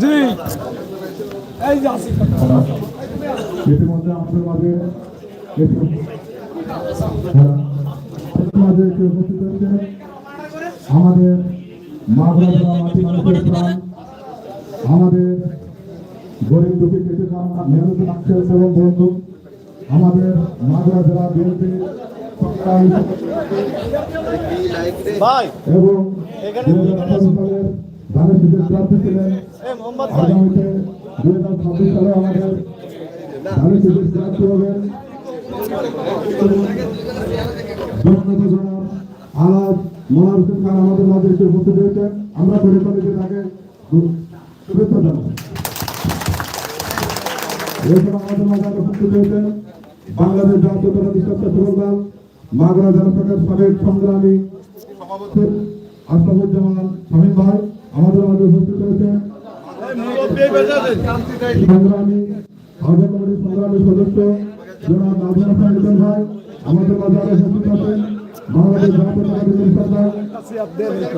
যে এই যে আসি আমাদের মাঝে আমাদের উপস্থিত আমাদের আমাদের গরিব দুঃখী কেটে খাওয়া মেহনত আক্ষেপ এবং বন্ধু। আমাদের মাগুরা জেলা বিএনপি ভাই এবং ধানের শীতের প্রার্থী ছিলেন। আগামীতে দুই হাজার ছাব্বিশ সালে আমাদের ধানের শীতের প্রার্থী হবেন। জননেতা আলাদ হোসেন খান আমাদের মাঝে এসে উপস্থিত হয়েছেন আমরা গরিব কমিটি তাকে শুভেচ্ছা জানাই আমাদের মাঝে উপস্থিত হয়েছেন বাংলাদেশ জাতীয়তা বিশ্বাস দল মাগুরা জেলা শাখার সাবেক সংগ্রামী আশরাফুজ্জামান শামীম ভাই, আমাদের মাঝে উপস্থিত হয়েছেন সংগ্রামী সংগ্রামী সদস্য জনাব ভাই, আমাদের মাঝে উপস্থিত আছেন। বাংলাদেশ জাতীয়তাবাদী সরকার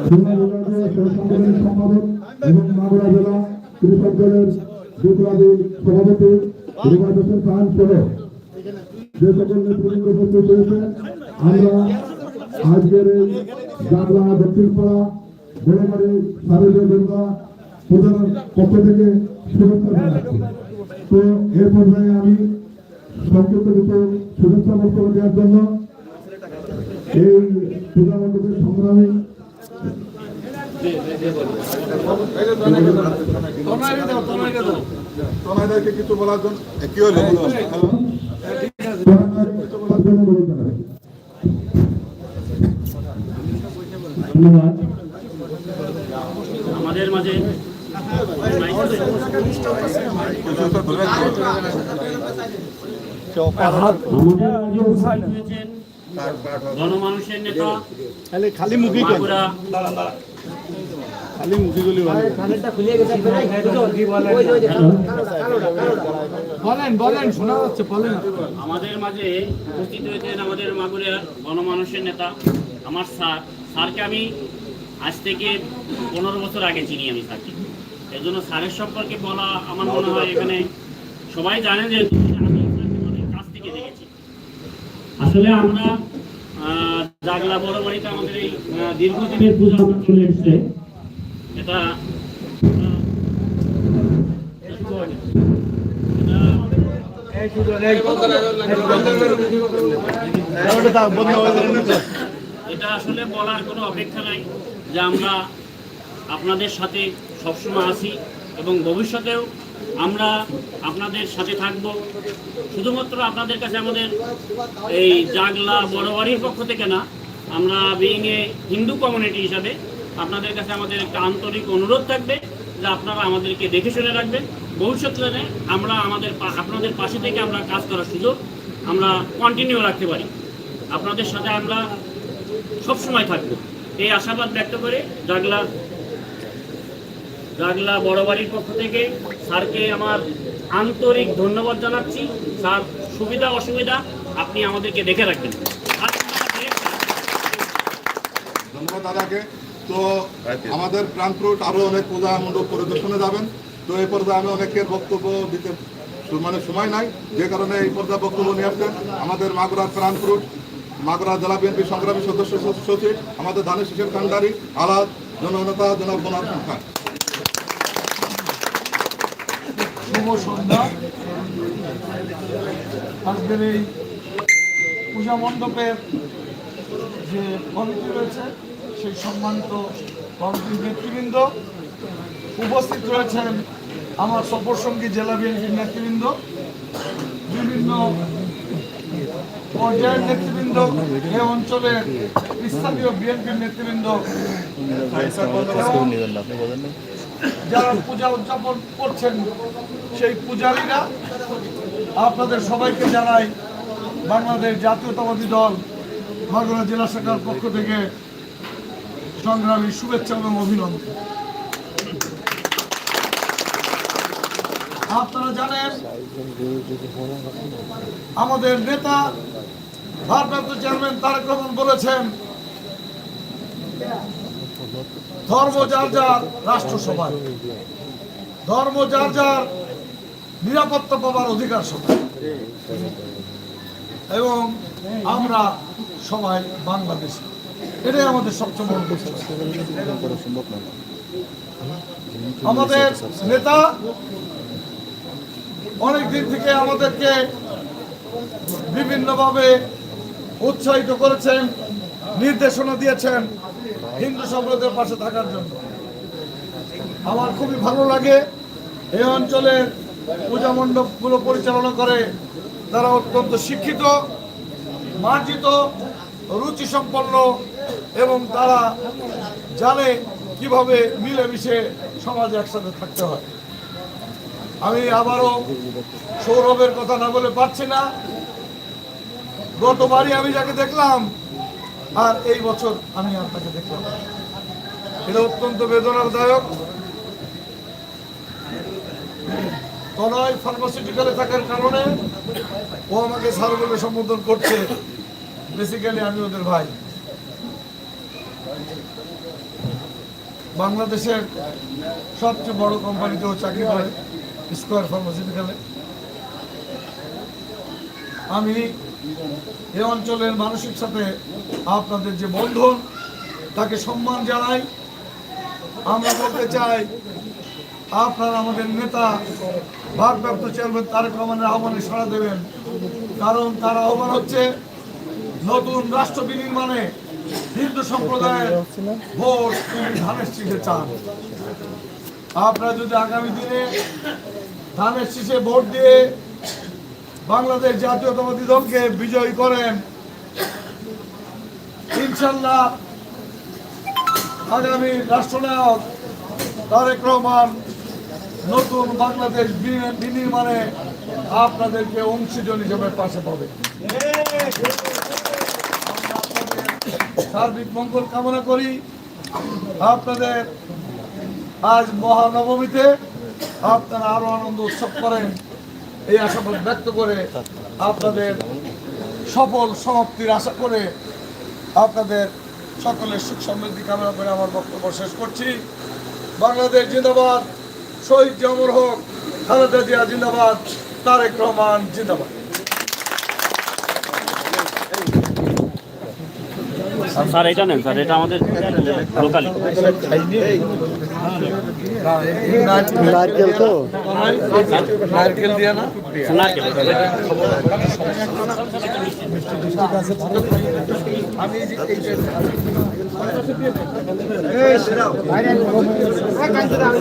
খুলনা বিভাগীয় সহসংগঠনের সম্পাদক এবং মাগুরা জেলা কৃষক দলের বিপ্লবী সভাপতি রুবাদ হোসেন খান সহ যে সকল থেকে শুভেচ্ছা তো এর পর্যায়ে আমি সংক্ষিপ্ত কিছু শুভেচ্ছা বক্তব্য দেওয়ার জন্য এই পূজা মণ্ডপের সংগ্রামী কিছু বলার জন্য কি হলো? জানাচ্ছি ধন্যবাদ আমাদের মাঝে গণমানুষের নেতা খালি মুখি খালি মুখি গুলি বলেন বলেন শোনা যাচ্ছে বলেন। আমাদের মাঝে উপস্থিত হয়েছেন আমাদের মাগুরার গণমানুষের নেতা আমার স্যার। স্যারকে আমি আজ থেকে পনেরো বছর আগে চিনি আমি স্যারকে। এই জন্য স্যারের সম্পর্কে বলা আমার মনে হয় এখানে সবাই জানে যে আমি স্যারকে অনেক কাছ থেকে দেখেছি আসলে আমরা জাগলা বড় বাড়িতে আমাদের এই দীর্ঘদিনের পূজা চলে এসছে। এটা এটা আসলে বলার কোনো অপেক্ষা নাই যে আমরা আপনাদের সাথে সবসময় আছি এবং ভবিষ্যতেও আমরা আপনাদের সাথে থাকব। শুধুমাত্র আপনাদের কাছে আমাদের এই জাগলা বড়বাড়ির পক্ষ থেকে না, আমরা বিইং এ হিন্দু কমিউনিটি হিসাবে আপনাদের কাছে আমাদের একটা আন্তরিক অনুরোধ থাকবে যে আপনারা আমাদেরকে দেখে শুনে রাখবেন। ভবিষ্যৎ দিনে আমরা আমাদের আপনাদের পাশে থেকে আমরা কাজ করার সুযোগ আমরা কন্টিনিউ রাখতে পারি। আপনাদের সাথে আমরা সবসময় থাকব। এই আশাবাদ ব্যক্ত করে জাগলা জাগলা বড় বাড়ির পক্ষ থেকে স্যারকে আমার আন্তরিক ধন্যবাদ জানাচ্ছি। স্যার, সুবিধা, অসুবিধা, আপনি আমাদেরকে দেখে রাখবেন। ধন্যবাদ তো আমাদের প্রাণ ফ্রুট আরও অনেক যাবেন। তো এই পর্যায়ে আমি অনেকের বক্তব্য দিতে মানে সময় নাই। যে কারণে এই পর্যায়ে বক্তব্য নিয়ে আমাদের জেলা বিএনপি সদস্য আমাদের ধানের শিশের কান্ডারি আলাদ, জননেতা হোসেন খান। শুভ সন্ধ্যা। আজকের এই পূজা মণ্ডপের যে কমিটি রয়েছে, সেই সম্মানিত কমিটির নেতৃবৃন্দ উপস্থিত রয়েছেন আমার সফরসঙ্গী জেলা বিএনপির নেতৃবৃন্দ, বিভিন্ন পর্যায়ের নেতৃবৃন্দ এ অঞ্চলের স্থানীয় বিএনপির নেতৃবৃন্দ। যারা পূজা উদযাপন করছেন, সেই পূজারীরা আপনাদের সবাইকে জানাই বাংলাদেশ জাতীয়তাবাদী দল মাগুরা জেলা শাখার পক্ষ থেকে সংগ্রামী শুভেচ্ছা এবং অভিনন্দন। আপনারা জানেন, আমাদের নেতা ভারপ্রাপ্ত চেয়ারম্যান তারেক রহমান বলেছেন ধর্ম যার যার, রাষ্ট্র সবার। ধর্ম যার যার, নিরাপত্তা পাবার অধিকার সবার। এবং আমরা সবাই বাংলাদেশি। এটাই আমাদের সবচেয়ে বড়। আমাদের নেতা অনেক দিন থেকে আমাদেরকে বিভিন্নভাবে উৎসাহিত করেছেন, নির্দেশনা দিয়েছেন। হিন্দু সম্প্রদায়ের পাশে থাকার জন্য। আমার খুবই ভালো লাগে এই অঞ্চলের পূজা মণ্ডপগুলো পরিচালনা করে। তারা অত্যন্ত শিক্ষিত, মার্জিত রুচি সম্পন্ন এবং তারা জানে কীভাবে মিলেমিশে সমাজে একসাথে থাকতে হয়। আমি আবারও সৌরভের কথা না বলে পারছি না। গতবারই আমি যাকে দেখলাম আর এই বছর আমি আপনাকে দেখলাম এটা অত্যন্ত বেদনাদায়ক। তনয় ফার্মাসিউটিক্যালে থাকার কারণে ও আমাকে স্যার বলে সম্বোধন করছে। বেসিক্যালি আমি ওদের ভাই। বাংলাদেশের সবচেয়ে বড় কোম্পানিতেও চাকরি করে স্কোয়ার ফার্মাসিউটিক্যালে আমি এ অঞ্চলের মানুষের সাথে আপনাদের যে বন্ধন, তাকে সম্মান জানাই। আমরা বলতে চাই, আপনারা আমাদের নেতা, ভারপ্রাপ্ত চেয়ারম্যান তারেক রহমানের আহ্বানে সাড়া দেবেন। কারণ তার আহ্বান হচ্ছে, নতুন রাষ্ট্র বিনির্মাণে হিন্দু সম্প্রদায়ের ভোট তিনি ধানের শীষে চান। আপনারা যদি আগামী দিনে ধানের শীষে ভোট দিয়ে বাংলাদেশ জাতীয়তাবাদী দলকে বিজয়ী করেন। ইনশাল্লাহ আগামী রাষ্ট্রনায়ক তারেক রহমান নতুন বাংলাদেশ বিনি- বিনির্মাণে আপনাদেরকে অংশীজন হিসেবে পাশে পাবে। সার্বিক মঙ্গল কামনা করি। আপনাদের আজ মহানবমীতে আপনারা আরও আনন্দ উৎসব করেন। এই আশাবাদ ব্যক্ত করে আপনাদের সফল সমাপ্তির আশা করে আপনাদের সকলের সুখ সমৃদ্ধি কামনা করে আমার বক্তব্য শেষ করছি। বাংলাদেশ জিন্দাবাদ, শহীদ জমর হোক, খালেদা জিয়া জিন্দাবাদ, তারেক রহমান জিন্দাবাদ। স্যার এটা নেন স্যার এটা আমাদের লোকালি নারকেল তো। নারকেল দিয়ে না? নারকেল আমি